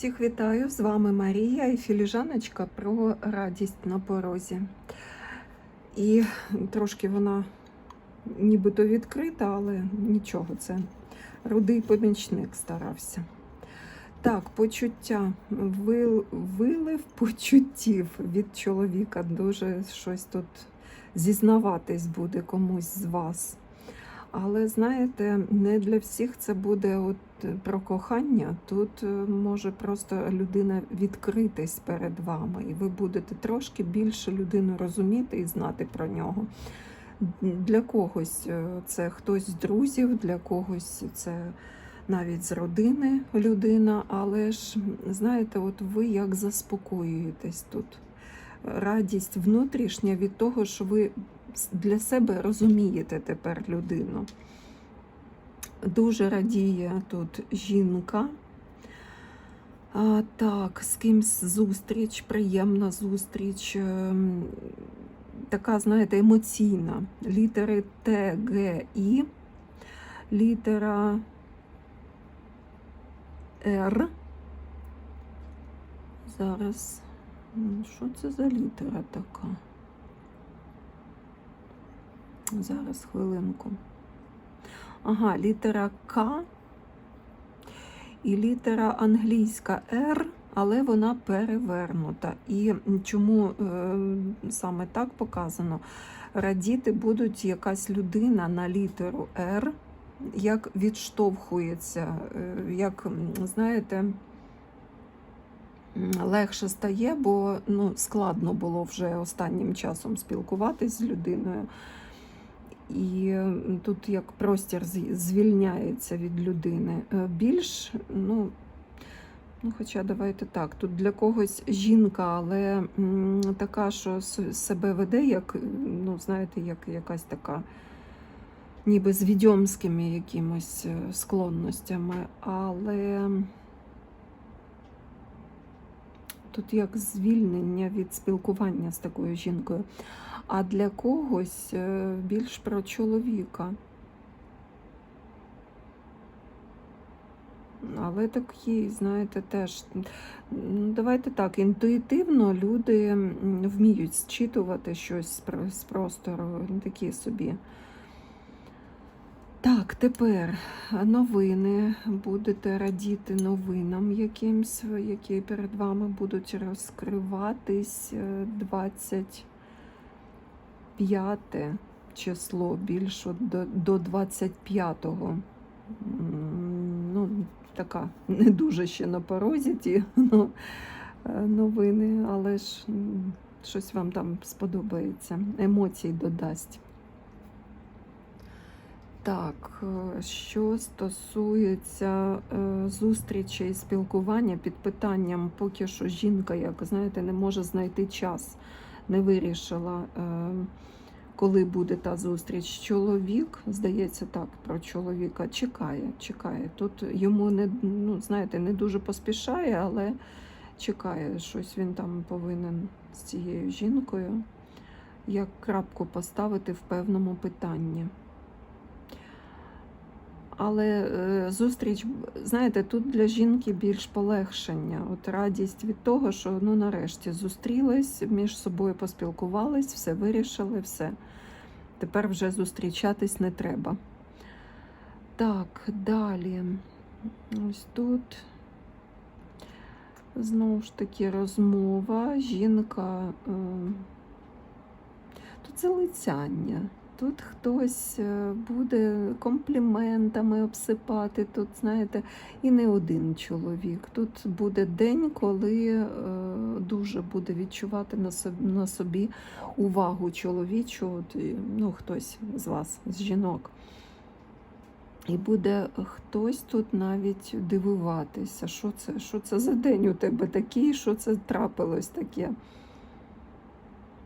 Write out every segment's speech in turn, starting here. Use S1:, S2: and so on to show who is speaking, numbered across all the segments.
S1: Всіх вітаю! З вами Марія і філіжаночка про радість на порозі. І трошки вона нібито відкрита, але нічого, це рудий помічник старався. Так, почуття, Вил, вилив почуттів від чоловіка. Дуже щось тут зізнаватись буде комусь з вас. Але знаєте, не для всіх це буде от про кохання. Тут е, може просто людина відкритись перед вами, і ви будете трошки більше людину розуміти і знати про нього. Для когось е, це хтось з друзів, для когось це навіть з родини людина, але ж знаєте, от ви як заспокоюєтесь тут. Радість внутрішня від того, що ви для себе розумієте тепер людину. Дуже радіє тут жінка. А, Так, з кимсь зустріч, приємна зустріч, ем, така, знаєте, емоційна. Літери Т, Г, І, літера Р. Зараз, що це за літера така? Зараз хвилинку. Ага, літера К і літера англійська Р, але вона перевернута. І чому е, саме так показано? Радіти будуть якась людина на літеру Р, як відштовхується, е, як, знаєте, легше стає, бо ну, складно було вже останнім часом спілкуватись з людиною. І тут як простір звільняється від людини. Е, більш, ну, ну, хоча давайте так, тут для когось жінка, але така, що себе веде, як, ну, знаєте, як якась така, ніби з відьомськими якимось е, склонностями, але тут як звільнення від спілкування з такою жінкою а для когось е, більш про чоловіка. Але такі, знаєте, теж, ну, давайте так, інтуїтивно люди вміють зчитувати щось з простору, такі собі. Так, тепер новини. Будете радіти новинам якимсь, які перед вами будуть розкриватись 20. 5 число, більш до до 25-го. Ну, така не дуже ще на порозі ті ну, новини, але ж щось вам там сподобається. Емоцій додасть. Так, е, що стосується е, зустрічі і спілкування під питанням, поки що жінка, як знаєте, не може знайти час, не вирішила. Е, коли буде та зустріч. Чоловік, здається, так, про чоловіка чекає, чекає. Тут йому не ну, знаєте, не дуже поспішає, але чекає, щось він там повинен з цією жінкою, як крапку поставити в певному питанні. Але е, зустріч, знаєте, тут для жінки більш полегшення, от радість від того, що ну нарешті зустрілись, між собою поспілкувались, все вирішили, все. Тепер вже зустрічатись не треба. Так, далі. Ось тут знову ж таки розмова, жінка. Е, тут залицяння. Тут хтось е, буде компліментами обсипати, тут, знаєте, і не один чоловік. Тут буде день, коли е, дуже буде відчувати на собі, увагу чоловічу, ну, хтось з вас, з жінок. І буде хтось тут навіть дивуватися, що це що це за день у тебе такий, що це трапилось таке.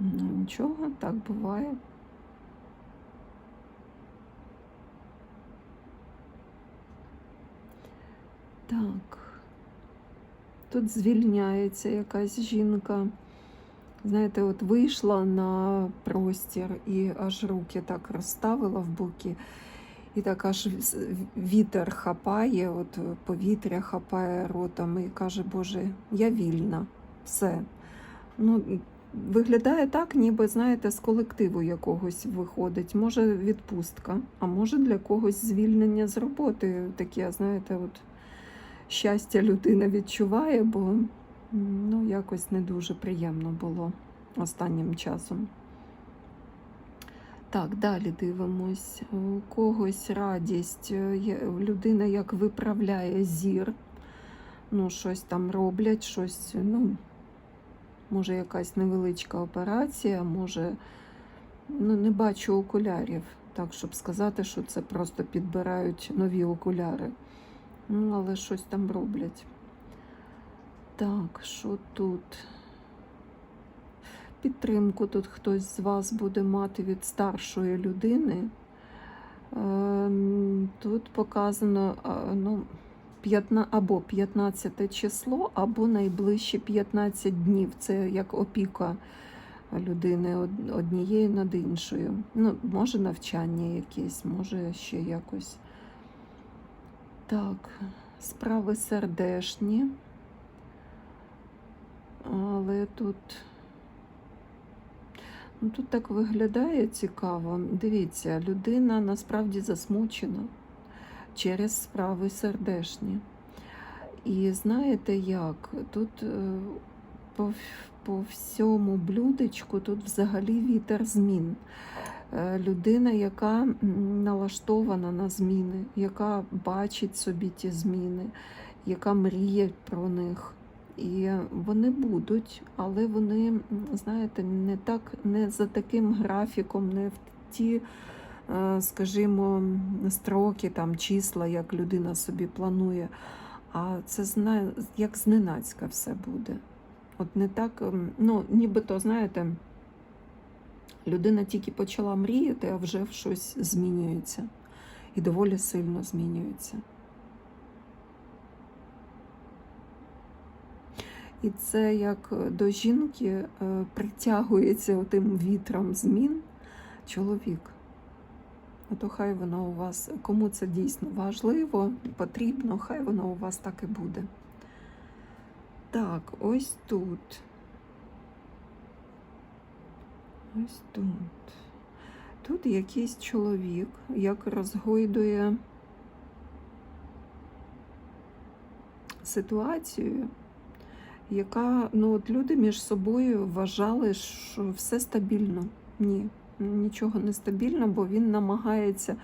S1: Ну, Нічого, так буває. Так, тут звільняється якась жінка. Знаєте, от вийшла на простір і аж руки так розставила в боки. І так аж вітер хапає, от повітря хапає ротом і каже, Боже, я вільна, все. Ну, виглядає так, ніби, знаєте, з колективу якогось виходить. Може відпустка, а може для когось звільнення з роботи. Таке, знаєте, от щастя людина відчуває, бо ну, якось не дуже приємно було останнім часом. Так, далі дивимось. У когось радість, е, людина як виправляє зір, ну, щось там роблять, щось, ну, може, якась невеличка операція, може, ну, не бачу окулярів, так, щоб сказати, що це просто підбирають нові окуляри. Ну, але щось там роблять. Так, що тут? Підтримку тут хтось з вас буде мати від старшої людини. Ем, Тут показано ну, 15, або 15 число, або найближчі 15 днів. Це як опіка людини од- однією над іншою. Ну, може навчання якесь, може ще якось. Так, справи сердешні. Але тут. Ну, тут так виглядає цікаво. Дивіться, людина насправді засмучена через справи сердешні. І знаєте як? Тут е, по, по всьому блюдечку тут взагалі вітер змін. Е, Людина, яка налаштована на зміни, яка бачить собі ті зміни, яка мріє про них. І вони будуть, але вони, знаєте, не так, не за таким графіком, не в ті, е, скажімо, строки, там, числа, як людина собі планує. А це як зненацька все буде. От не так, ну, нібито, знаєте, людина тільки почала мріяти, а вже щось змінюється. І доволі сильно змінюється. І це як до жінки е, притягується тим вітром змін чоловік. А то хай воно у вас, кому це дійсно важливо, потрібно, хай воно у вас так і буде. Так, ось тут. Ось тут. Тут якийсь чоловік, як розгойдує ситуацію, яка ну от люди між собою вважали, що все стабільно. Ні, нічого не стабільно, бо він намагається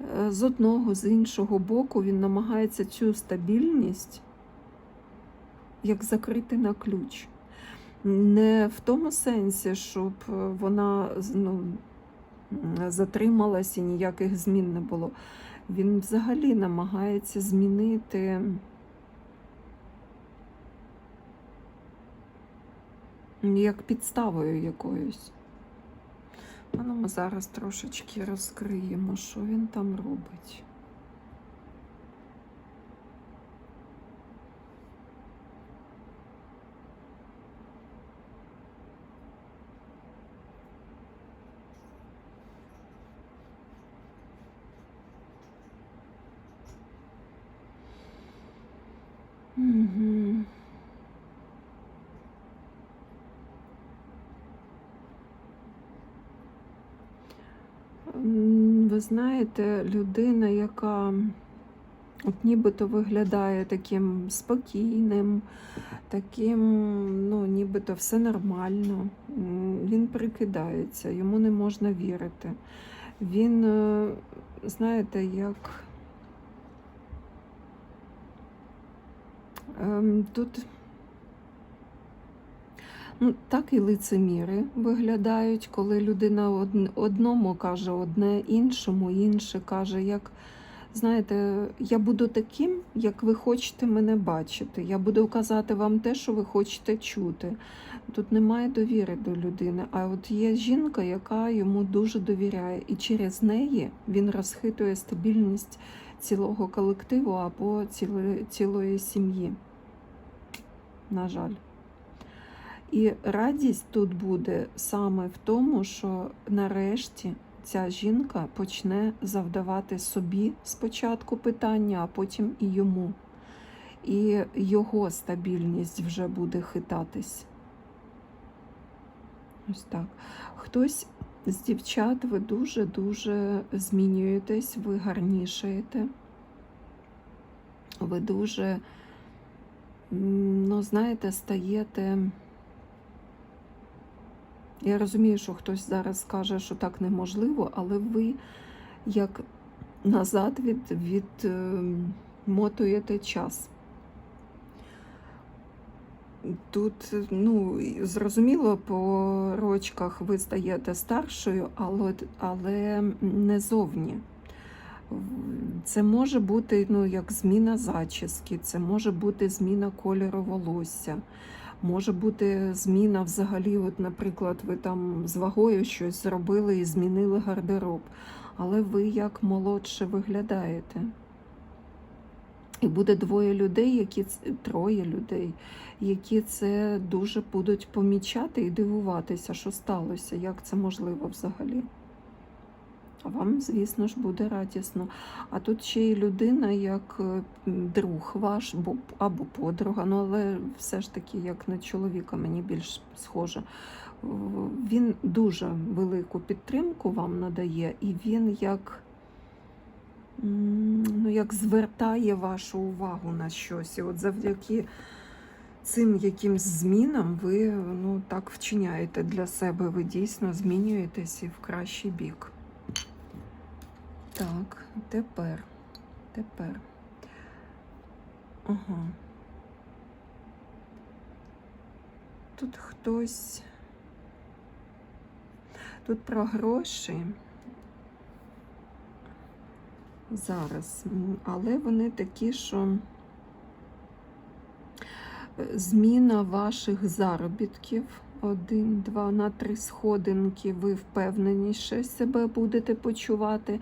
S1: е, з одного, з іншого боку, він намагається цю стабільність як закрити на ключ. Не в тому сенсі, щоб е, вона ну, затрималась і ніяких змін не було. Він взагалі намагається змінити. як підставою якоюсь. А ну, ми зараз трошечки розкриємо, що він там робить. Знаєте, людина, яка от нібито виглядає таким спокійним, таким, ну, нібито все нормально. Він прикидається, йому не можна вірити. Він, е, знаєте, як. Ем, Тут Ну, так і лицеміри виглядають, коли людина одному каже одне, іншому інше каже, як знаєте, я буду таким, як ви хочете мене бачити. Я буду казати вам те, що ви хочете чути. Тут немає довіри до людини. А от є жінка, яка йому дуже довіряє, і через неї він розхитує стабільність цілого колективу або цілої, цілої сім'ї. На жаль. І радість тут буде саме в тому, що нарешті ця жінка почне завдавати собі спочатку питання, а потім і йому. І його стабільність вже буде хитатись. Ось так. Хтось з дівчат, ви дуже-дуже змінюєтесь, ви гарнішаєте. Ви дуже, ну, знаєте, стаєте. Я розумію, що хтось зараз скаже, що так неможливо, але ви як назад від, від ем, час. Тут, ну, зрозуміло, по рочках ви стаєте старшою, але, але не зовні. Це може бути ну, як зміна зачіски, це може бути зміна кольору волосся, може бути зміна взагалі, от, наприклад, ви там з вагою щось зробили і змінили гардероб, але ви як молодше виглядаєте. І буде двоє людей, які троє людей, які це дуже будуть помічати і дивуватися, що сталося, як це можливо взагалі. Вам, звісно ж, буде радісно. А тут ще й людина, як е, друг ваш або подруга, ну але все ж таки, як на чоловіка, мені більш схоже. Він дуже велику підтримку вам надає, і він як, ну, як звертає вашу увагу на щось. І от завдяки цим якимсь змінам ви ну, так вчиняєте для себе, ви дійсно змінюєтесь і в кращий бік. Так, тепер, тепер. Ага. Тут хтось. Тут про гроші. Зараз. Але вони такі, що е, зміна ваших заробітків. Один, два, на три сходинки ви впевненіше себе будете почувати.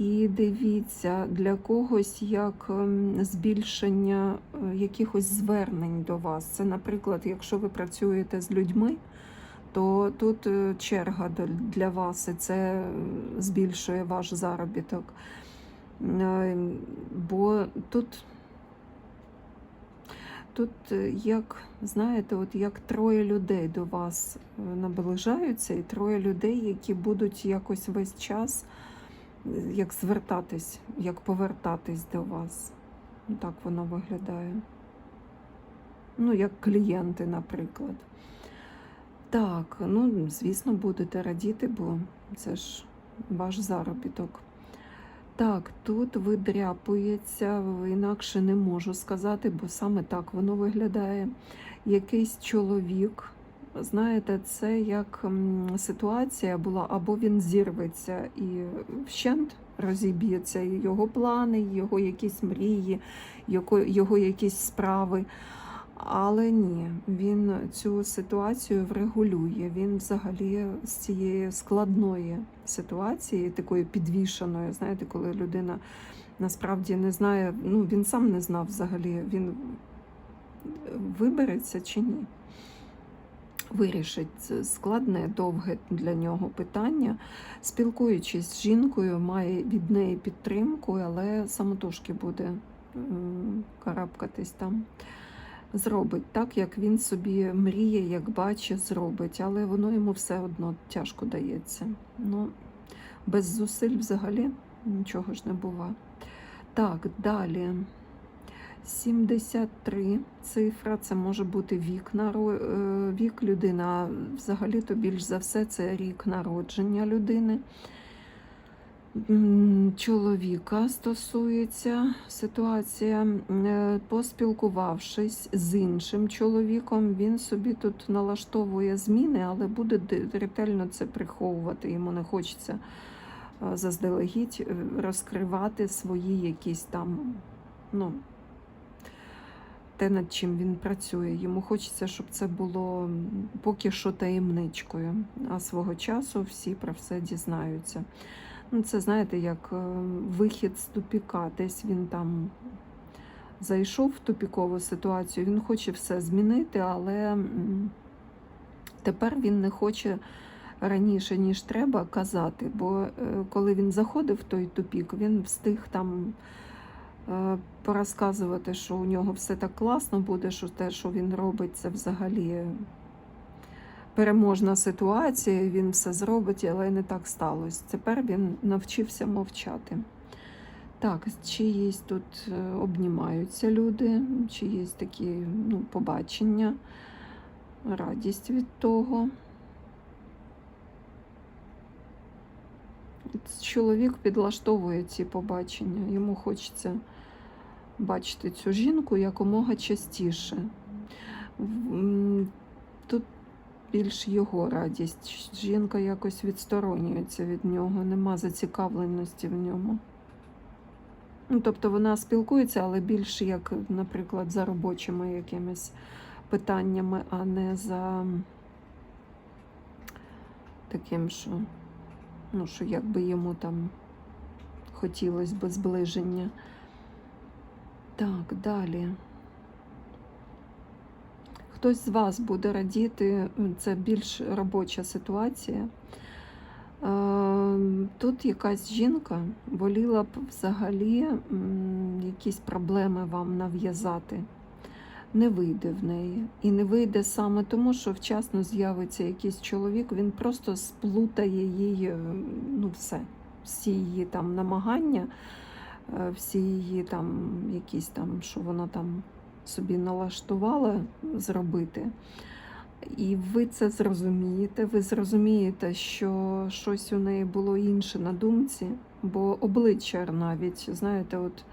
S1: І дивіться, для когось як ем, збільшення е, якихось звернень до вас. Це, наприклад, якщо ви працюєте з людьми, то тут е, черга для вас, і це е, збільшує ваш заробіток. Бо тут, тут як, знаєте, от як троє людей до вас наближаються, і троє людей, які будуть якось весь час як звертатись, як повертатись до вас. Ну, Так воно виглядає. Ну, як клієнти, наприклад. Так, ну, звісно, будете радіти, бо це ж ваш заробіток. Так, тут видряпується, інакше не можу сказати, бо саме так воно виглядає. Якийсь чоловік, знаєте, це як ситуація була, або він зірветься і вщент розіб'ється, його плани, його якісь мрії, його якісь справи. Але ні, він цю ситуацію врегулює. Він взагалі з цієї складної ситуації, такої підвішеної, знаєте, коли людина насправді не знає, ну він сам не знав взагалі, він вибереться чи ні. Вирішить складне, довге для нього питання. Спілкуючись з жінкою, має від неї підтримку, але самотужки буде карабкатись там зробить так, як він собі мріє, як бачить, зробить, але воно йому все одно тяжко дається. Ну, без зусиль взагалі нічого ж не бува. Так, далі. 73 цифра, це може бути вік, е, вік людини, а взагалі-то більш за все це рік народження людини. Чоловіка стосується ситуація, Е, поспілкувавшись з іншим чоловіком, він собі тут налаштовує зміни, але буде ретельно це приховувати. Йому не хочеться е, заздалегідь розкривати свої якісь там, ну, те, над чим він працює. Йому хочеться, щоб це було поки що таємничкою, а свого часу всі про все дізнаються. Ну, це знаєте, як е, вихід з тупіка. Десь він там зайшов в тупікову ситуацію, він хоче все змінити, але тепер він не хоче раніше, ніж треба, казати. Бо е, коли він заходив в той тупік, він встиг там порозказувати, що у нього все так класно буде, що те, що він робить, це взагалі переможна ситуація, він все зробить, але не так сталося. Тепер він навчився мовчати. Так, чиїсь тут е, обнімаються люди, чиїсь такі ну, побачення, радість від того. Чоловік підлаштовує ці побачення. Йому хочеться бачити цю жінку якомога частіше. Тут більш його радість. Жінка якось відсторонюється від нього, нема зацікавленості в ньому. Ну, тобто вона спілкується, але більш як, наприклад, за робочими якимись питаннями, а не за таким, що, ну, що якби йому там хотілося би зближення. Так, далі. Хтось з вас буде радіти, це більш робоча ситуація. Е, Тут якась жінка воліла б взагалі якісь проблеми вам нав'язати. Не вийде в неї. І не вийде саме тому, що вчасно з'явиться якийсь чоловік, він просто сплутає її е, ну, все, всі її там намагання, е, всі її там якісь там, що вона там собі налаштувала зробити. І ви це зрозумієте. Ви зрозумієте, що щось у неї було інше на думці, бо обличчя навіть, знаєте, от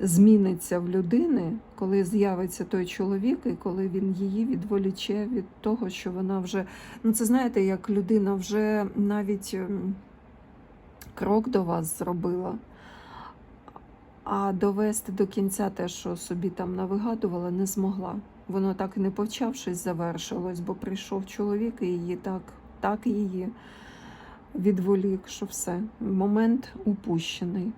S1: зміниться в людини, коли з'явиться той чоловік, і коли він її відволіче від того, що вона вже. Ну, це знаєте, як людина вже навіть ем, крок до вас зробила. А довести до кінця те, що собі там навигадувала, не змогла. Воно так і не почавшись завершилось, бо прийшов чоловік і її так, так її відволік, що все. Момент упущений.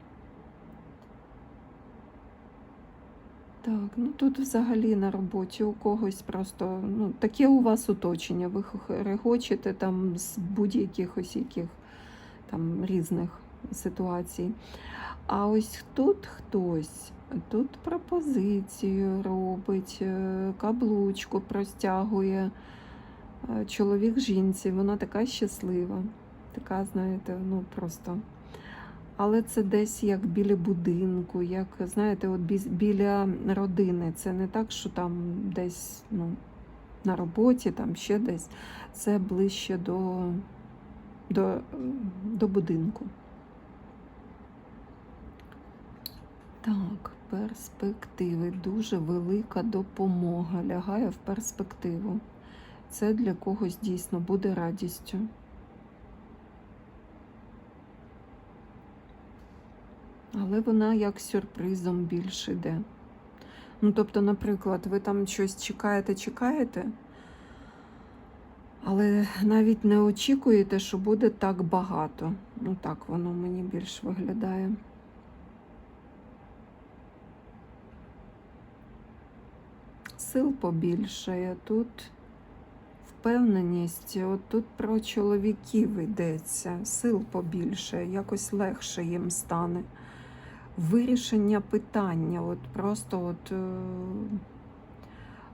S1: Так, ну тут взагалі на роботі у когось просто ну, таке у вас оточення. Ви регочете там з будь-яких ось яких там різних ситуацій. А ось тут хтось тут пропозицію робить, е, каблучку простягує е, чоловік жінці. Вона така щаслива, така, знаєте, ну просто. Але це десь як біля будинку, як, знаєте, от біля родини. Це не так, що там десь ну, на роботі, там ще десь. Це ближче до, до, до будинку. Так, перспективи. Дуже велика допомога лягає в перспективу. Це для когось дійсно буде радістю. Але вона як сюрпризом більше йде. Ну, тобто, наприклад, ви там щось чекаєте, чекаєте, але навіть не очікуєте, що буде так багато. Ну так воно мені більш виглядає. Сил побільшає. Тут впевненість, от тут про чоловіків йдеться, сил побільшає, якось легше їм стане. Вирішення питання, от просто от е,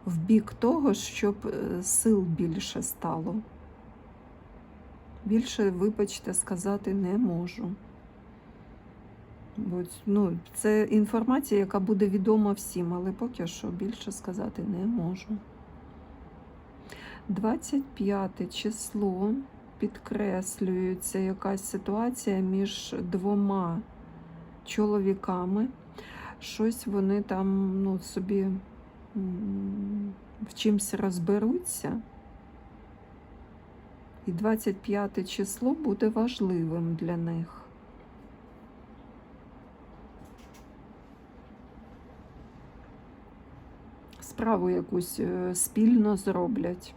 S1: в бік того, щоб е, сил більше стало. Більше, вибачте, сказати не можу. Бо ну, це інформація, яка буде відома всім, але поки що більше сказати не можу. 25 число підкреслюється якась ситуація між двома чоловіками. Щось вони там ну, собі в чимсь розберуться. І 25 число буде важливим для них. Справу якусь е, спільно зроблять.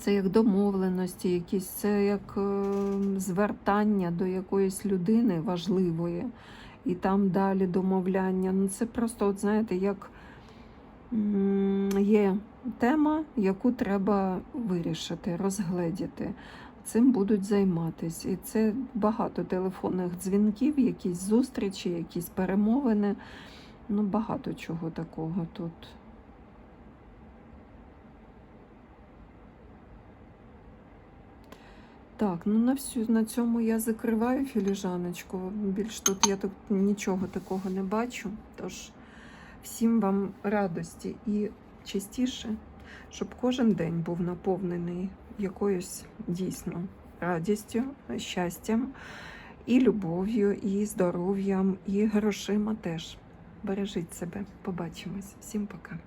S1: Це як домовленості, якісь, це як е, звертання до якоїсь людини важливої, і там далі домовляння. Ну це просто, от знаєте, як є тема, яку треба вирішити, розгледіти. Цим будуть займатися. І це багато телефонних дзвінків, якісь зустрічі, якісь перемовини. Ну, багато чого такого тут. Так, ну на всю на цьому я закриваю філіжаночку. Більш тут я тут нічого такого не бачу. Тож всім вам радості і частіше, щоб кожен день був наповнений якоюсь дійсно радістю, щастям, і любов'ю, і здоров'ям, і грошима теж. Бережіть себе. Побачимось. Всім пока.